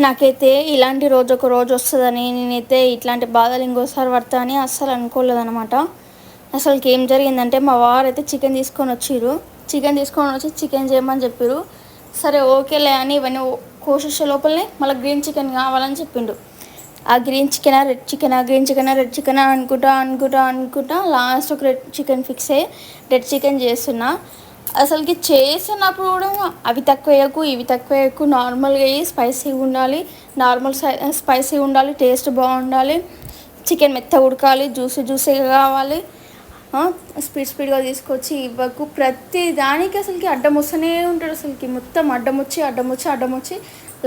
నాకైతే ఇలాంటి రోజు ఒక రోజు వస్తుందని నేనైతే ఇట్లాంటి బాధలు ఇంకోసారి పడతానని అస్సలు అనుకోలేదనమాట అసలుకి ఏం జరిగిందంటే మా వారు అయితే చికెన్ తీసుకొని వచ్చారు చికెన్ తీసుకొని వచ్చి చికెన్ చేయమని చెప్పారు సరే ఓకేలే అని ఇవన్నీ కోసేసే లోపలనే మళ్ళీ గ్రీన్ చికెన్ కావాలని చెప్పిండు ఆ green chicken red chicken green chicken red chicken అనుకుంటా అనుకుంటా అనుకుంటా లాస్ట్ ఒక రెడ్ చికెన్ ఫిక్స్ అయ్యి రెడ్ చికెన్ చేస్తున్నా. అసలుకి చేసినప్పుడు కూడా అవి తక్కువ వేయకు ఇవి తక్కువ వేయకు నార్మల్గా వేయి స్పైసీగా ఉండాలి. నార్మల్ స్పైసీ ఉండాలి టేస్ట్ బాగుండాలి. చికెన్ మెత్త ఉడకాలి జ్యూసీ జ్యూసీగా కావాలి. స్పీడ్ స్పీడ్గా తీసుకొచ్చి ఇవ్వకు. ప్రతి దానికి అసలుకి అడ్డం వస్తూనే ఉంటాడు అసలుకి. మొత్తం అడ్డం వచ్చి అడ్డం వచ్చి అడ్డం వచ్చి.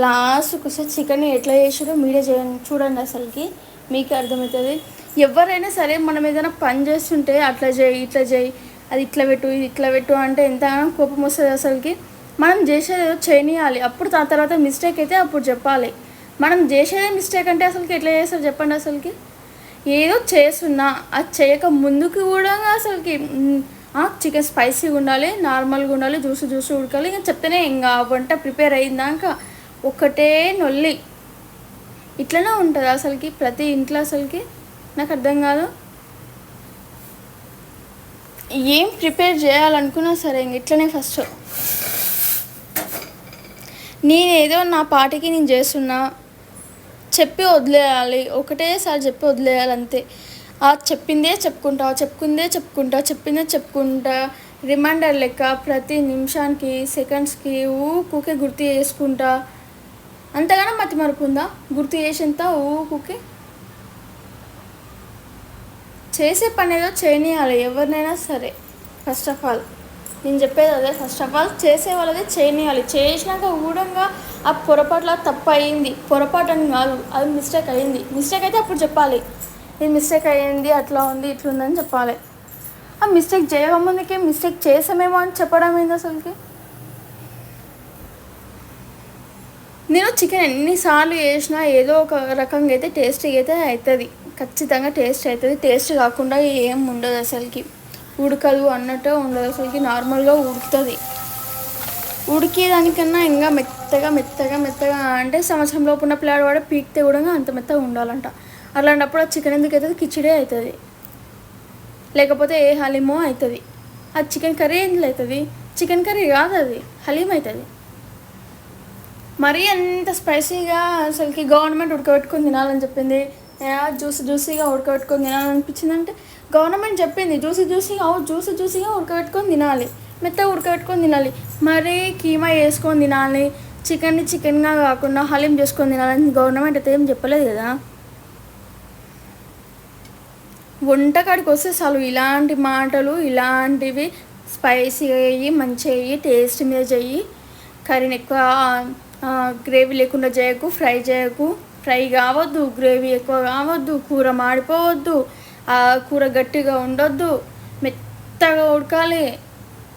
లాస్ట్కి వస్తే చికెన్ ఎట్లా చేసాడో మీరే చేయండి చూడండి అసలుకి. మీకే అర్థమవుతుంది. ఎవరైనా సరే మనం ఏదైనా పని చేస్తుంటే అట్లా చేయి ఇట్లా చేయి. అది ఇట్లా పెట్టు ఇది ఇట్లా పెట్టు అంటే ఎంత కోపం వస్తుంది అసలుకి? మనం చేసేది చేయనియాలి. అప్పుడు దాని తర్వాత మిస్టేక్ అయితే అప్పుడు చెప్పాలి. మనం చేసేదే మిస్టేక్ అంటే అసలుకి ఎట్లా చేస్తారు చెప్పండి అసలుకి? ఏదో చేస్తున్నా అది చేయక ముందుకు కూడా అసలుకి చికెన్ స్పైసీగా ఉండాలి నార్మల్గా ఉండాలి జ్యూస్ జ్యూస్ ఉడకాలి. ఇంకా చెప్తేనే ఇంకా వంట ప్రిపేర్ అయిందాక ఒకటే నొల్లి. ఇట్లనే ఉంటుంది అసలుకి ప్రతి ఇంట్లో అసలుకి. నాకు అర్థం కాదు. ఏం ప్రిపేర్ చేయాలనుకున్నా సరే ఇట్లనే ఫస్ట్. నేనేదో నా పాటికి నేను చేస్తున్నా చెప్పి వదిలేయాలి ఒకటేసారి చెప్పి వదిలేయాలి అంతే. ఆ చెప్పిందే చెప్పుకుంటా చెప్పుకుందే చెప్పుకుంటా చెప్పిందే చెప్పుకుంటా రిమైండర్ లెక్క ప్రతి నిమిషానికి సెకండ్స్కి ఊకుకే గుర్తు చేసుకుంటా. అంతగానో మతి మరుపుందా గుర్తు చేసేంత ఊకుకే చేసే పని ఏదో చేయనియాలి ఎవరినైనా సరే. ఫస్ట్ ఆఫ్ ఆల్ నేను చెప్పేది అదే. ఫస్ట్ ఆఫ్ ఆల్ చేసే వాళ్ళదే చేయనియాలి. చేసినాక ఊడంగా ఆ పొరపాట్ల తప్పు అయింది పొరపాటు అని కాదు అది మిస్టేక్ అయింది. మిస్టేక్ అయితే అప్పుడు చెప్పాలి. ఇది మిస్టేక్ అయ్యింది అట్లా ఉంది ఇట్లా ఉందని చెప్పాలి. ఆ మిస్టేక్ చేయకముందుకే మిస్టేక్ చేసామేమో అని చెప్పడం ఏంది అసలుకి? నేను చికెన్ ఎన్నిసార్లు చేసినా ఏదో ఒక రకంగా అయితే టేస్టీగా అయితే అవుతుంది. ఖచ్చితంగా టేస్ట్ అవుతుంది. టేస్ట్ కాకుండా ఏం ఉండదు అసలుకి. ఉడకదు అన్నట్టు ఉండదు అసలుకి. నార్మల్గా ఉడుకుతుంది. ఉడికేదానికన్నా ఇంకా మెత్తగా మెత్తగా మెత్తగా అంటే సంవత్సరం లోపు ఉన్న పిల్లాడు కూడా పీక్తే కూడా అంత మెత్తగా ఉండాలంట. అలాంటప్పుడు ఆ చికెన్ ఎందుకు అవుతుంది? కిచిడే అవుతుంది. లేకపోతే ఏ హలీమో అవుతుంది. ఆ చికెన్ కర్రీ ఎందులో అవుతుంది? చికెన్ కర్రీ కాదు అది. హలీం అవుతుంది. మరీ అంత స్పైసీగా అసలుకి గవర్నమెంట్ ఉడకబెట్టుకొని తినాలని చెప్పింది. జ్యూస్ జ్యూసీగా ఉడకబెట్టుకొని తినాలనిపించింది అంటే గవర్నమెంట్ చెప్పింది జ్యూసీ జ్యూసీగా జ్యూస్ జ్యూసీగా ఉడకబెట్టుకొని తినాలి. మెత్తగా ఉడకబెట్టుకొని తినాలి. మరీ కీమా వేసుకొని తినాలి. చికెన్ని చికెన్గా కాకుండా హలీం చేసుకొని తినాలని గవర్నమెంట్ అయితే ఏం చెప్పలేదు కదా. వంటకాడికి వస్తే చాలు ఇలాంటి మాటలు ఇలాంటివి స్పైసీగా అయ్యి మంచిగా అయ్యి టేస్ట్ మీద చెయ్యి. కర్రీని ఎక్కువ గ్రేవీ లేకుండా చేయకు ఫ్రై చేయకు. ఫ్రై కావద్దు గ్రేవీ ఎక్కువ కావద్దు కూర మాడిపోవద్దు ఆ కూర గట్టిగా ఉండొద్దు మెత్తగా ఉడకాలి.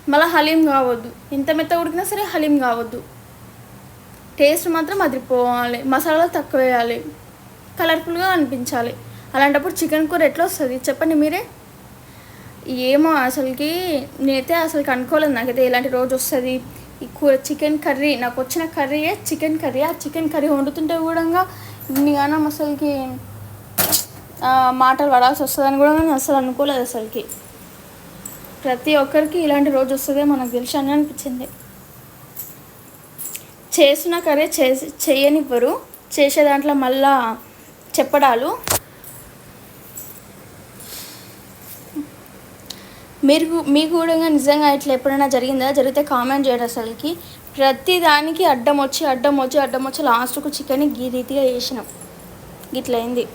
మళ్ళీ హలీం కావద్దు. ఎంత మెత్తగా ఉడికినా సరే హలీం కావద్దు. టేస్ట్ మాత్రం అదిరిపోవాలి. మసాలాలు తక్కువ వేయాలి. కలర్ఫుల్గా అనిపించాలి. అలాంటప్పుడు చికెన్ కూర ఎట్లా వస్తుంది? చెప్పండి మీరే. ఏమో అసలుకి నేనైతే అసలు అనుకోలేదు నాకైతే ఎలాంటి రోజు వస్తుంది. ఈ కూర చికెన్ కర్రీ నాకు వచ్చిన కర్రీయే చికెన్ కర్రీ. ఆ చికెన్ కర్రీ వండుతుంటే కూడా ఇన్నిగానం అసలుకి మాటలు పడాల్సి వస్తుందని కూడా నేను అసలు అనుకోలేదు అసలుకి. ప్రతి ఒక్కరికి ఇలాంటి రోజు వస్తుందే మనకు తెలిసి అని అనిపించింది. చేసిన కర్రీ చేసి చేయనివ్వరు. చేసే దాంట్లో మళ్ళా చెప్పడాలు. మీరు మీకు కూడా నిజంగా ఇట్లా ఎప్పుడైనా జరిగిందా? జరిగితే కామెంట్ చేయడం అసలుకి. ప్రతి దానికి అడ్డం వచ్చి అడ్డం వచ్చి అడ్డం వచ్చి లాస్ట్కు చికెన్ గీ రీతిగా వేసినాం గిట్లయింది.